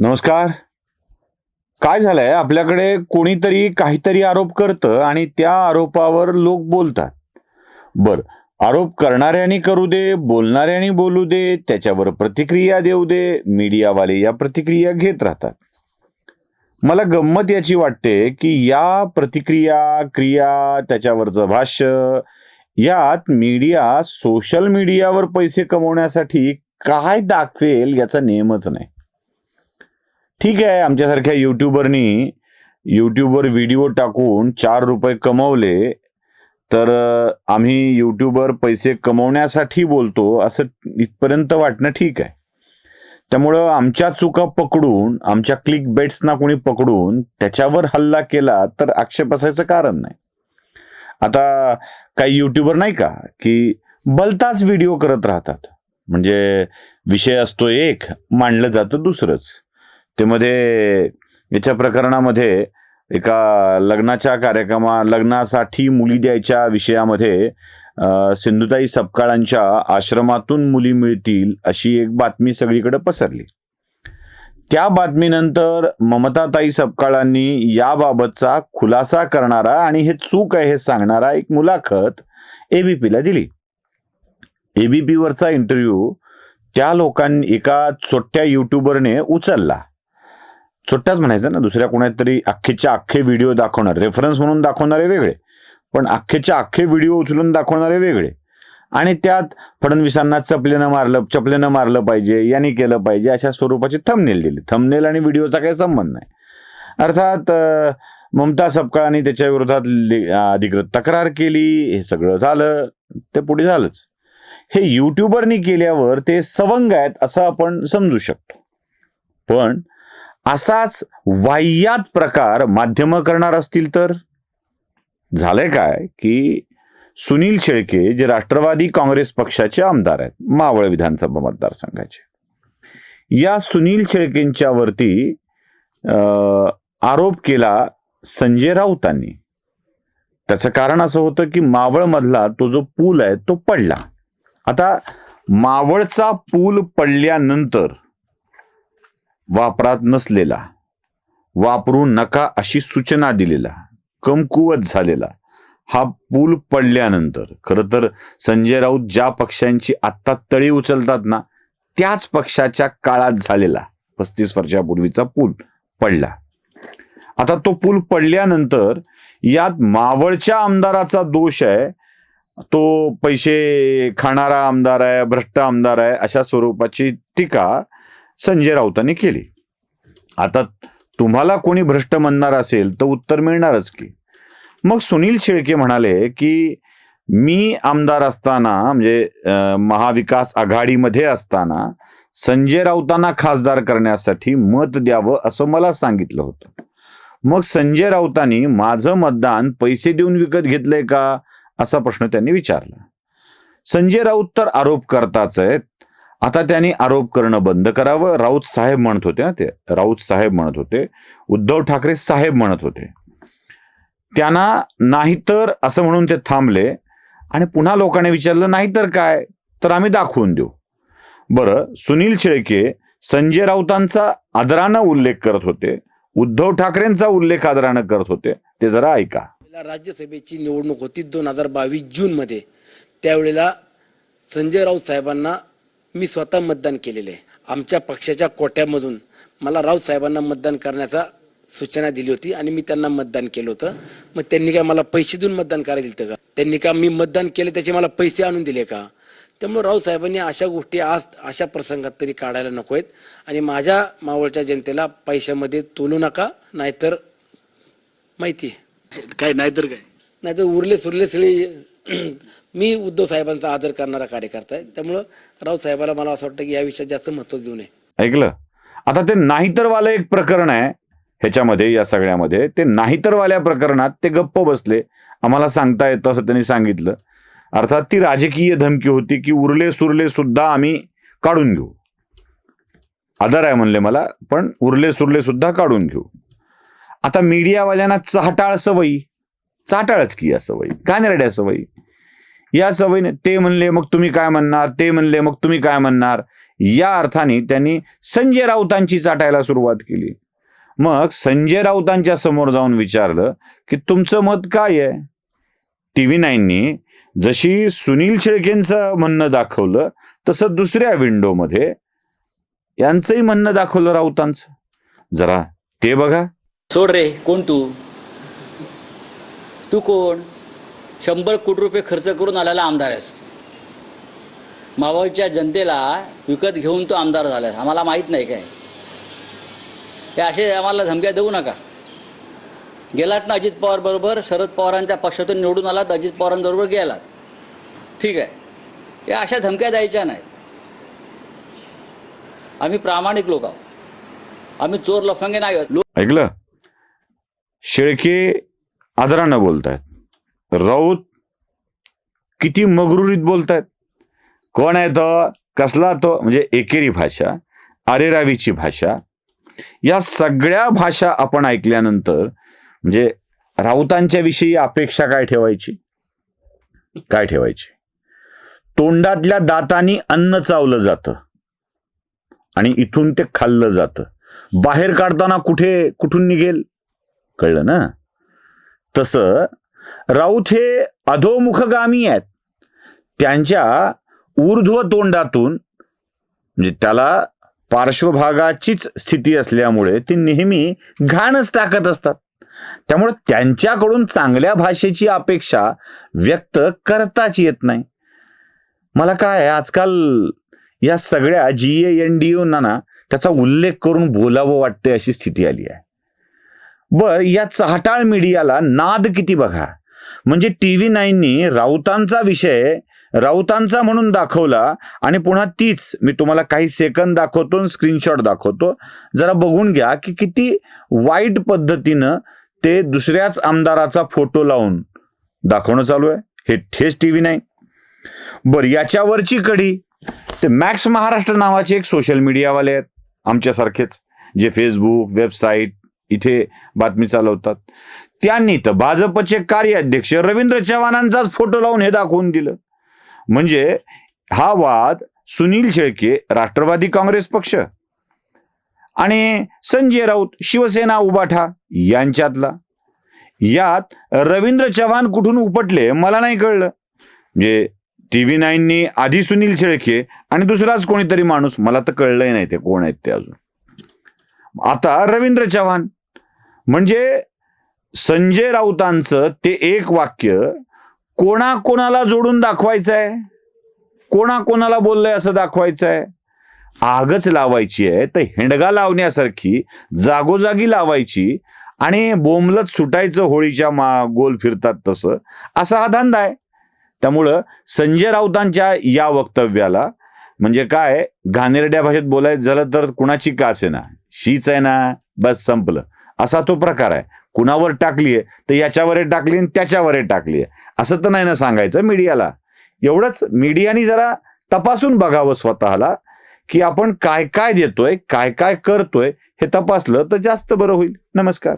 नमस्कार. काय झालंय? आपल्याकडे कोणीतरी काहीतरी आरोप करतं आणि त्या आरोपावर लोक बोलतात. बर आरोप करणाऱ्यानी करू दे बोलणाऱ्यानी बोलू दे त्याच्यावर प्रतिक्रिया देऊ दे मीडियावाले या प्रतिक्रिया घेत राहतात. मला गंमत याची वाटते की या प्रतिक्रिया क्रिया त्याच्यावरचं भाष्य यात मीडिया सोशल मीडियावर पैसे कमवण्यासाठी काय दाखवेल याचा नेमच नाही. ठीक आहे आमच्यासारख्या युट्यूबरनी युट्यूबवर व्हिडिओ टाकून चार रुपये कमवले तर आम्ही युट्यूबवर पैसे कमवण्यासाठी बोलतो असं इथपर्यंत वाटणं ठीक आहे. त्यामुळं आमच्या चुका पकडून आमच्या क्लिक बेट्सना कोणी पकडून त्याच्यावर हल्ला केला तर आक्षेप असायचं कारण नाही. आता काही युट्यूबर नाही का की भलताच व्हिडिओ करत राहतात. म्हणजे विषय असतो एक मांडलं जातं दुसरंच. ते मध्ये याच्या प्रकरणामध्ये एका लग्नाच्या कार्यक्रमा लग्नासाठी मुली द्यायच्या विषयामध्ये सिंधुताई सपकाळांच्या आश्रमातून मुली मिळतील अशी एक बातमी सगळीकडे पसरली. त्या बातमीनंतर ममताताई सपकाळांनी याबाबतचा खुलासा करणारा आणि हे चूक आहे हे सांगणारा एक मुलाखत एबीपीला दिली. एबीपीवरचा इंटरव्ह्यू त्या लोकांनी एका छोट्या युट्यूबरने उचलला. छोट्याच म्हणायचं ना दुसऱ्या कोणात तरी अख्खेच्या अख्खे व्हिडिओ दाखवणार. रेफरन्स म्हणून दाखवणारे वेगळे पण अख्खेच्या अख्खे व्हिडिओ उचलून दाखवणारे वेगळे. आणि त्यात फडणवीसांना चपलेनं मारलं चपलेनं मारलं पाहिजे यांनी केलं पाहिजे अशा स्वरूपाचे थमनेल दिले. थमनेल आणि व्हिडिओचा काही संबंध नाही. अर्थात ममता सपकाळांनी त्याच्या विरोधात अधिकृत तक्रार केली हे सगळं झालं ते पुढे झालंच. हे युट्यूबरनी केल्यावर ते सवंग आहेत असं आपण समजू शकतो. पण असाच वाह्यात प्रकार माध्यम करणार असतील तर? झालंय काय की सुनील शेळके जे राष्ट्रवादी काँग्रेस पक्षाचे आमदार आहेत मावळ विधानसभा मतदारसंघाचे. या सुनील शेळकेंच्या वरती अं, आरोप केला संजय राऊतांनी. त्याचं कारण असं होतं की मावळ मधला तो जो पूल आहे तो पडला. आता मावळचा पूल पडल्यानंतर वापरात नसलेला. वापरू नका अशी सूचना दिलेला. कमकुवत झालेला. हा पूल पडल्यानंतर. खरं तर संजय राऊत ज्या पक्षांची आत्ता तळी उचलतात ना त्याच पक्षाच्या काळात झालेला पस्तीस वर्षापूर्वीचा पूल पडला. आता तो पूल पडल्यानंतर यात मावळच्या आमदाराचा दोष आहे. तो पैसे खाणारा आमदार आहे भ्रष्ट आमदार आहे अशा स्वरूपाची टीका संजय राऊतांनी केली. आता तुम्हाला कोणी भ्रष्ट म्हणणार असेल तर उत्तर मिळणारच की. मग सुनील शेळके म्हणाले की मी आमदार असताना म्हणजे महाविकास आघाडीमध्ये असताना संजय राऊतांना खासदार करण्यासाठी मत द्यावं असं मला सांगितलं होतं. मग संजय राऊतांनी माझं मतदान पैसे देऊन विकत घेतलंय का? असा प्रश्न त्यांनी विचारला. संजय राऊत तर आरोप करताच आहेत आता त्यांनी आरोप करणं बंद करावं. राऊत साहेब म्हणत होते ना ते राऊत साहेब म्हणत होते उद्धव ठाकरे साहेब म्हणत होते. त्यांना नाहीतर असं म्हणून ते थांबले आणि पुन्हा लोकांनी विचारलं नाहीतर काय? तर आम्ही दाखवून देऊ. बरं सुनील शेळके संजय राऊतांचा आदरानं उल्लेख करत होते उद्धव ठाकरेंचा उल्लेख आदरानं करत होते. ते जरा ऐका. राज्यसभेची निवडणूक होती दोन हजार बावीस जून मध्ये त्यावेळेला संजय राऊत साहेबांना मी स्वतः मतदान केलेले आहे. आमच्या पक्षाच्या कोट्यामधून मला राऊत साहेबांना मतदान करण्याचा सूचना दिली होती आणि मी त्यांना मतदान केलं होतं. मग त्यांनी काय मला पैसे देऊन मतदान करायला दिलं का? त्यांनी का मी मतदान केलं त्याचे मला पैसे आणून दिले का? त्यामुळे राऊत साहेबांनी अशा गोष्टी आज अशा प्रसंगात तरी काढायला नको आहेत. आणि माझ्या मावळच्या जनतेला पैशामध्ये तोलू नका नाहीतर माहिती काय नाहीतर काय? नाही तर उरले सुरले सगळे मी उद्धव साहेबांचा आदर करणारा कार्यकर्ता आहे. त्यामुळं राऊत साहेबाला मला असं वाटतं की या विषयात जास्त महत्त्व देऊ नये. ऐकलं? आता ते नाहीतरवालं एक प्रकरण आहे ह्याच्यामध्ये या सगळ्यामध्ये. ते नाहीतरवाल्या प्रकरणात ते गप्प बसले. आम्हाला सांगता येतं असं त्यांनी सांगितलं. अर्थात ती राजकीय धमकी होती की उरले सुरले सुद्धा आम्ही काढून घेऊ. आदर आहे म्हणले मला पण उरले सुरले सुद्धा काढून घेऊ. आता मीडियावाल्यांना चाटाळ सवयी. चाटाळच की या सवयी? कानरड्या सवयी? या सवयीने ते म्हणले मग तुम्ही काय म्हणणार? ते म्हणले मग तुम्ही काय म्हणणार? या अर्थाने त्यांनी संजय राऊतांची चाटायला सुरुवात केली. मग संजय राऊतांच्या समोर जाऊन विचारलं की तुमचं मत काय आहे? टी व्ही नाईननी जशी सुनील शेळकेंचं म्हणणं दाखवलं तसं दुसऱ्या विंडोमध्ये यांचंही म्हणणं दाखवलं राऊतांचं. जरा ते बघा. सोड रे कोण तू? तू कोण? शंभर कोटी रुपये खर्च करून आलेला आमदार आहेस. मावळच्या जनतेला विकत घेऊन तो आमदार झालास आम्हाला माहीत नाही काय. हे असे आम्हाला धमक्या देऊ नका. गेलात ना अजित पवार बरोबर शरद पवारांच्या पक्षातून निवडून आलात अजित पवारांबरोबर गेलात. ठीक आहे. या अशा धमक्या द्यायच्या नाहीत. आम्ही प्रामाणिक लोक आहोत. आम्ही चोर लफंगे नाही आहोत. ऐकलं? शेळके आदरानं बोलतायत. राऊत किती मगरुरीत बोलतायत. कोण आहे तो? कसला तो? म्हणजे एकेरी भाषा अरेरावीची भाषा. या सगळ्या भाषा आपण ऐकल्यानंतर म्हणजे राऊतांच्या विषयी अपेक्षा काय ठेवायची? काय ठेवायची? तोंडातल्या दातांनी अन्न चावलं जातं. आणि इथून ते खाल्लं जातं. बाहेर काढताना कुठे कुठून निघेल? कळलं ना? तसं राऊत हे अधोमुखगामी आहेत. त्यांच्या ऊर्ध्व तोंडातून म्हणजे त्याला पार्श्वभागाचीच स्थिती असल्यामुळे ते नेहमी घाणच टाकत असतात. त्यामुळे त्यांच्याकडून चांगल्या भाषेची अपेक्षा व्यक्त करताच येत नाही. मला काय आजकाल या सगळ्या जी एन डी ना त्याचा उल्लेख करून बोलावं वाटते अशी स्थिती आली आहे. बर या चहाटाळ मीडियाला नाद किती बघा. म्हणजे टी व्ही नाईननी राऊतांचा विषय राऊतांचा म्हणून दाखवला आणि पुन्हा तीच मी तुम्हाला काही सेकंद दाखवतो स्क्रीनशॉट दाखवतो. जरा बघून घ्या की किती वाईट पद्धतीनं ते दुसऱ्याच आमदाराचा फोटो लावून दाखवणं चालू आहे. हे ठेच टी व्ही नाही बर याच्यावरची कडी. ते मॅक्स महाराष्ट्र नावाचे एक सोशल मीडियावाले आहेत आमच्यासारखेच. जे फेसबुक वेबसाईट इथे बातमी चालवतात. त्यांनी तर भाजपचे कार्याध्यक्ष रवींद्र चव्हाणांचाच फोटो लावून हे दाखवून दिलं. म्हणजे हा वाद सुनील शेळके राष्ट्रवादी काँग्रेस पक्ष आणि संजय राऊत शिवसेना उबाठा यांच्यातला. यात रवींद्र चव्हाण कुठून उपटले मला नाही कळलं. म्हणजे टी व्ही नाईननी आधी सुनील शेळके आणि दुसराच कोणीतरी माणूस मला तर कळलंही नाही ते कोण आहेत ते अजून. आता रवींद्र चव्हाण म्हणजे संजय राऊतांचं ते एक वाक्य कोणाकोणाला जोडून दाखवायचं आहे कोणाकोणाला बोललंय असं दाखवायचं आहे आगच लावायची आहे तर हेंडगा लावण्यासारखी जागोजागी लावायची आणि बोंबलत सुटायचं होळीच्या मा गोल फिरतात तसं असा हा धंदा आहे. त्यामुळं संजय राऊतांच्या या वक्तव्याला म्हणजे काय घाणेरड्या भाषेत बोलायचं झालं तर कुणाची का आहे ना? शीच आहे ना? बस संपलं. असा तो प्रकार आहे. कुणावर टाकलीये तर याच्यावर टाकली आणि त्याच्यावर टाकली आहे. असं तर नाही ना सांगायचं मीडियाला. एवढंच मीडियाने जरा तपासून बघावं स्वतःला की आपण काय काय देतोय काय काय करतोय हे तपासलं तर जास्त बरं होईल. नमस्कार.